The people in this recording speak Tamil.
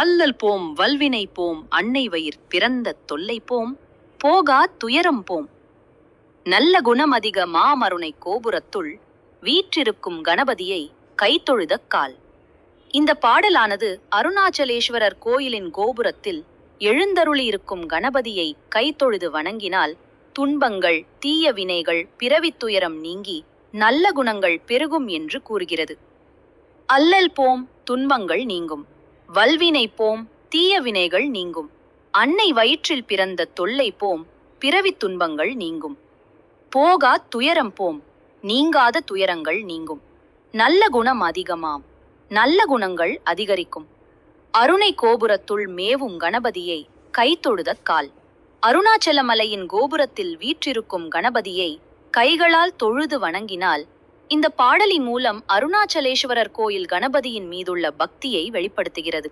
அல்லல் போம் வல்வினை போம் அன்னை வயிற் பிறந்த தொல்லை போம் போகா துயரம் போம். நல்ல குணமதிக மாமருணை கோபுரத்துள் வீற்றிருக்கும் கணபதியை கைத்தொழுத கால். இந்த பாடலானது அருணாச்சலேஸ்வரர் கோயிலின் கோபுரத்தில் எழுந்தருளியிருக்கும் கணபதியை கைத்தொழுது வணங்கினால் துன்பங்கள் தீய வினைகள் பிறவித் துயரம் நீங்கி நல்ல குணங்கள் பெருகும் என்று கூறுகிறது. அல்லல் போம் துன்பங்கள் நீங்கும். வல்வினை போம் தீய வினைகள் நீங்கும். அன்னை வயிற்றில் பிறந்த தொல்லை போம் பிறவித் துன்பங்கள் நீங்கும். போகா துயரம் போம் நீங்காத துயரங்கள் நீங்கும். நல்ல குணம் அதிகமாம் நல்ல குணங்கள் அதிகரிக்கும். அருணை கோபுரத்துள் மேவும் கணபதியை கைத்தொழுத கால். அருணாச்சலமலையின் கோபுரத்தில் வீற்றிருக்கும் கணபதியை கைகளால் தொழுது வணங்கினால் இந்த பாடலின் மூலம் அருணாச்சலேஸ்வரர் கோயில் கணபதியின் மீதுள்ள பக்தியை வெளிப்படுத்துகிறது.